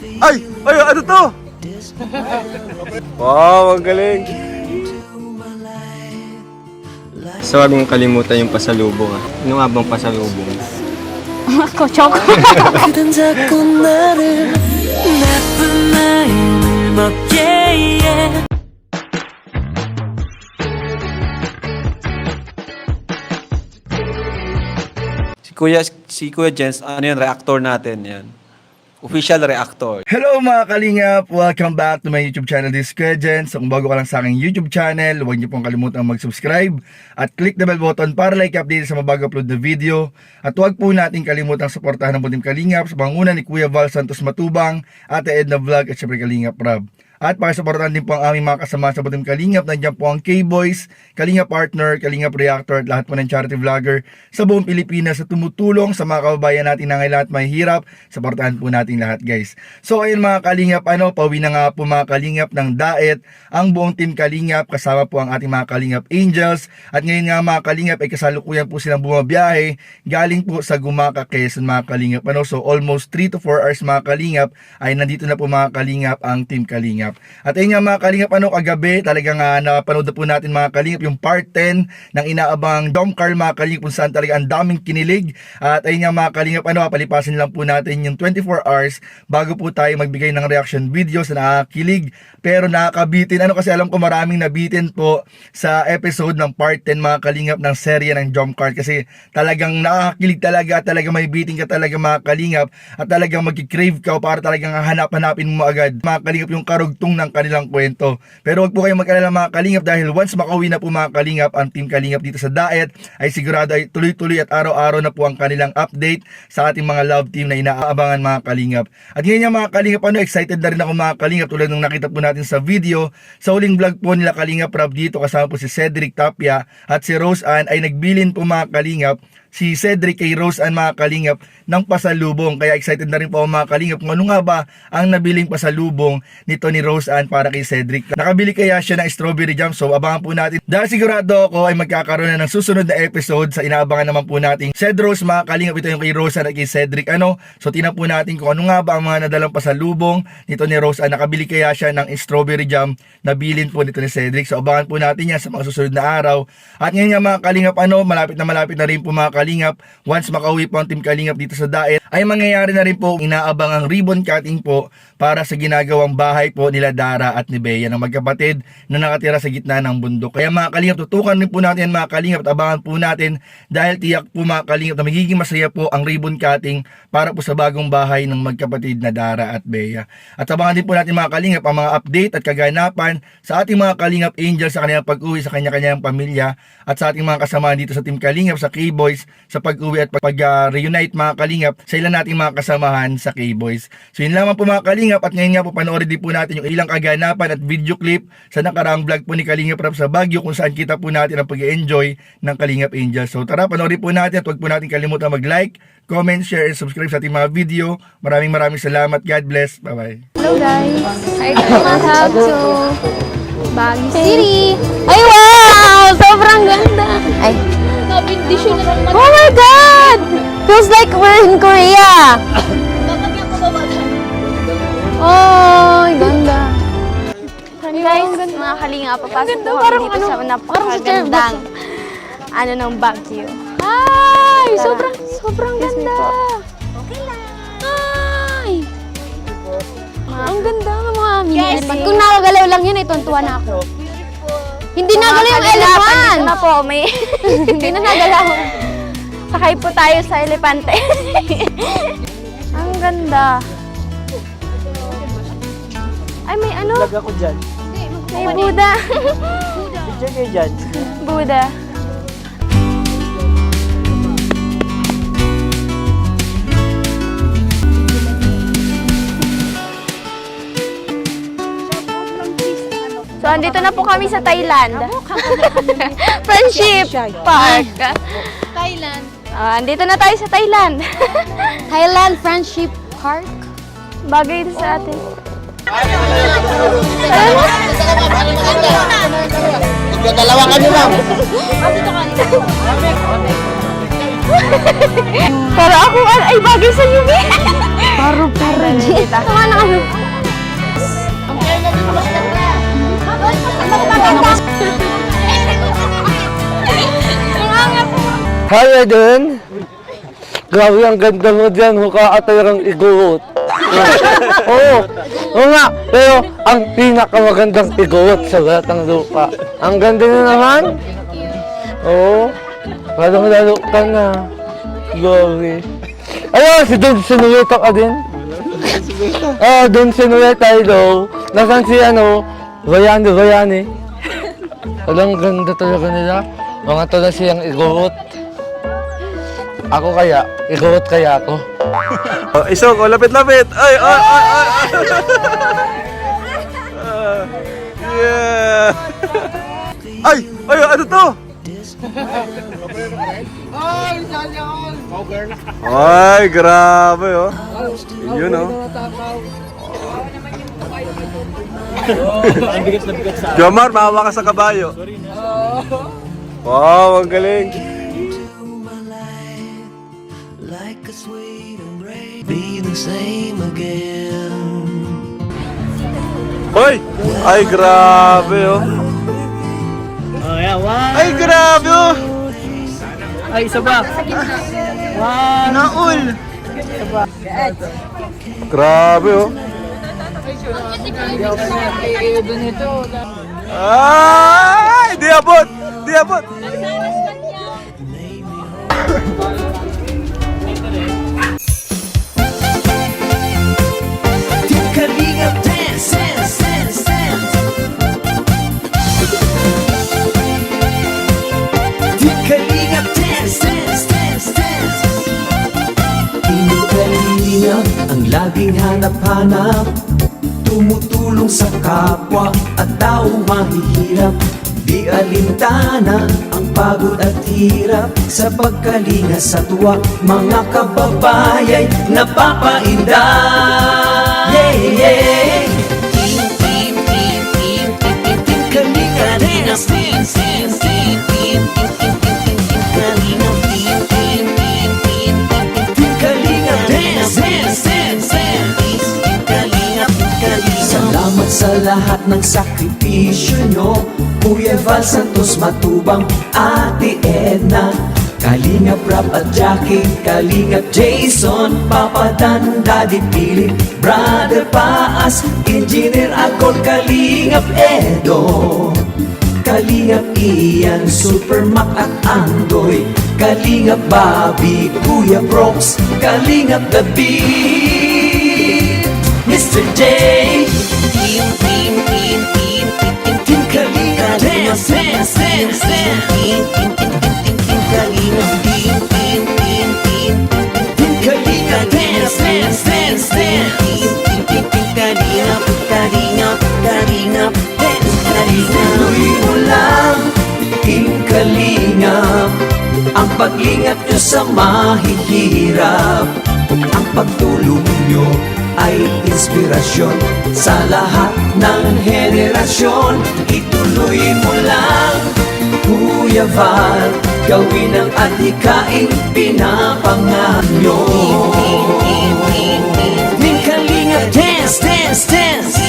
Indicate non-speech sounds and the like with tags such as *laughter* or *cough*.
Ay! Ay! Ano to? wow! Ang galing! So, wag mong kalimutan yung pasalubong. Ah. Ano nga bang pasalubong? Ako, choco. si Kuya, si Kuya Jens, ano yun, reactor natin, yan. Official reactor. Hello mga kalingap! Welcome back to my YouTube channel, this Jen. So kung bago ka lang sa aking YouTube channel, huwag niyo pong kalimutan mag-subscribe at click the bell button para like update sa mabago upload na video. At huwag po natin kalimutang suportahan ang Butim Kalingap sa panguna ni Kuya Val Santos Matubang, Ate Edna Vlog at syempre Kalingap Rob. At pakisuportahan din po ang aming mga kasama sa Butim Kalingap. Nandiyan po ang K-Boys, Kalingap Partner, Kalingap Reactor at lahat po ng charity vlogger sa buong Pilipinas sa tumutulong sa mga kababayan natin na ngayon lahat may hirap. Supportahan po natin lahat guys. So ayun mga Kalingap, ano, pauwi na nga po mga Kalingap ng Daet. Ang buong team Kalingap, kasama po ang ating mga Kalingap Angels. At ngayon nga mga Kalingap ay kasalukuyan po silang bumabiyahe galing po sa Gumaka, Quezon mga Kalingap. Ano, so almost 3 to 4 hours mga Kalingap ay nandito na po mga Kalingap ang team Kalingap. At ayun nga mga Kalingap, ano, kagabi talagang uh, napanood na po natin mga Kalingap yung part 10 ng inaabang Dom Carl mga Kalingap kung saan talaga ang daming kinilig. At ayun nga mga Kalingap, ano, palipasin lang po natin yung 24 hours bago po tayo magbigay ng reaction videos na nakakilig pero nakakabitin. Ano kasi alam ko maraming nabitin po sa episode ng part 10 mga Kalingap ng serye ng Jump Card kasi talagang nakakakilig talaga, talaga may biting ka talaga mga Kalingap. At talagang magkikrave ka para talagang hanap-hanapin mo agad. Mga Kalingap yung karugtong ng kanilang kwento. Pero wag po kayong mag-alala mga Kalingap dahil once makauwi na po mga Kalingap ang Team Kalingap dito sa Daet ay sigurado ay tuloy-tuloy at araw-araw na po ang kanilang update sa ating mga love team na inaabangan mga Kalingap. At ngayon nga mga Kalingap ano, excited na rin ako mga Kalingap tulad ng nakita po natin sa video. Sa uling vlog po nila Kalingap Rob dito kasama po si Cedric Tapia at si Rose Ann ay nagbilin po mga Kalingap si Cedric kay Rose Ann mga kalingap ng pasalubong. Kaya excited na rin po ako mga kalingap kung ano nga ba ang nabiling pasalubong nito ni Rose Ann para kay Cedric. Nakabili kaya siya ng strawberry jam so abangan po natin. Dahil sigurado ako ay magkakaroon na ng susunod na episode sa inaabangan naman po natin. Ced Rose mga kalingap ito yung kay Rose Ann kay Cedric. Ano? So tinan po natin kung ano nga ba ang mga nadalang pasalubong nito ni Rose Ann. Nakabili kaya siya ng strawberry jam na bilin po nito ni Cedric. So abangan po natin yan sa mga susunod na araw. At ngayon nga mga kalingap ano, malapit na malapit na rin po mga Kalingap. Once makauwi po ang Team Kalingap dito sa Daet, ay mangyayari na rin po inaabang ang ribbon cutting po para sa ginagawang bahay po nila Dara at ni Bea ng magkapatid na nakatira sa gitna ng bundok. Kaya mga Kalingap, tutukan rin po natin mga Kalingap at abangan po natin dahil tiyak po mga Kalingap na magiging masaya po ang ribbon cutting para po sa bagong bahay ng magkapatid na Dara at Bea. At abangan din po natin mga Kalingap ang mga update at kaganapan sa ating mga Kalingap Angels sa kanilang pag-uwi sa kanya-kanyang pamilya at sa ating mga kasama dito sa Team Kalingap sa K-Boys sa pag-uwi at pag-reunite mga kalingap sa ilan nating mga kasamahan sa K-Boys. So yun lamang po mga kalingap at ngayon nga po panoorin din po natin yung ilang kaganapan at video clip sa nakaraang vlog po ni Kalingap Rap sa Baguio kung saan kita po natin ang pag-enjoy ng Kalingap Angels. So tara panoorin po natin at huwag po natin kalimutan mag-like, comment, share, and subscribe sa ating mga video. Maraming maraming salamat. God bless. Bye-bye. Hello guys. Hi Welcome to Baguio City. Ay wow! Sobrang Feels like we're in Korea. Oh, ganda. Hey guys, mga kalinga, papasok po kami dito sa napakagandang ano ng Baguio. Ay, sobrang sobrang ganda. Okay lang. Ay. Ang ganda ng mga mini elephant. Kung nakagalaw lang yun, ito tuwa na ako. Hindi nagalaw yung elephant. na po, may *laughs* Hindi na nagalaw. Sakay po tayo sa elepante. *laughs* Ang ganda. Ay, may ano? Vlog ako dyan. May Buddha. Picture kayo dyan. Buddha. So, andito na po kami sa Thailand. *laughs* Friendship Park. Thailand. Ah, andito na tayo sa Thailand. *laughs* Thailand Friendship Park. Bagay ito sa atin. Dalawa kami lang. *laughs* Para ako, ay bagay sa iyo, Paro, paro. Tama na kami. Hi, Eden! Grabe ang ganda mo dyan, mukha ka talagang iguot. *laughs* Oo, oo nga, pero ang pinakamagandang iguot sa lahat ng lupa. Ang ganda na naman. Oo, parang lalo ka na. Grabe. Ayun, si Don Sinueta ka din. Oo, Don Sinueta, hello. Nasaan si ano, Rayani, Rayani. Walang ganda talaga nila. Mga to na siyang iguot. Ako kaya, iguot kaya ako. *laughs* Oh, isog, oh, lapit-lapit. Ay, ay, ay, ay. Ah, *laughs* yeah. Ay, ay, ano to? Ay, grabe, oh. Yun, oh. Jomar, mahawa ka sa kabayo. Wow, ang galing. A sweet embrace Be the same again Hoy! Ay, grabe, oh. Oh, yeah, one. Ay, grabe, oh. Ay, isa pa. One. Naul! Grabe, oh. Ay! Di abot! Di abot! *laughs* kalingap ang laging hanap-hanap. Tumutulong sa kapwa at tao mahihirap. Di alintana ang pagod at hirap. Sa pagkalinga sa tuwa Mga kababayay napapainda sa lahat ng sakripisyo nyo Kuya Val Santos Matubang, Ate Edna Kalingap Rap at Jackie, Kalingap Jason Papa Dan, Daddy Philip, Brother Paas Engineer Akol, Kalingap Edo Kalingap Ian, Super Mac at Andoy Kalingap Bobby, Kuya Brox Kalingap The Mr. J kalingap Ang pag-ingat nyo sa mahihirap Ang pagtulong nyo ay inspirasyon sa lahat ng henerasyon. Ituloy mo lang, Kuya Val, gawin ang adhikain pinapangarap nyo. Ning kalinga, dance, dance, dance!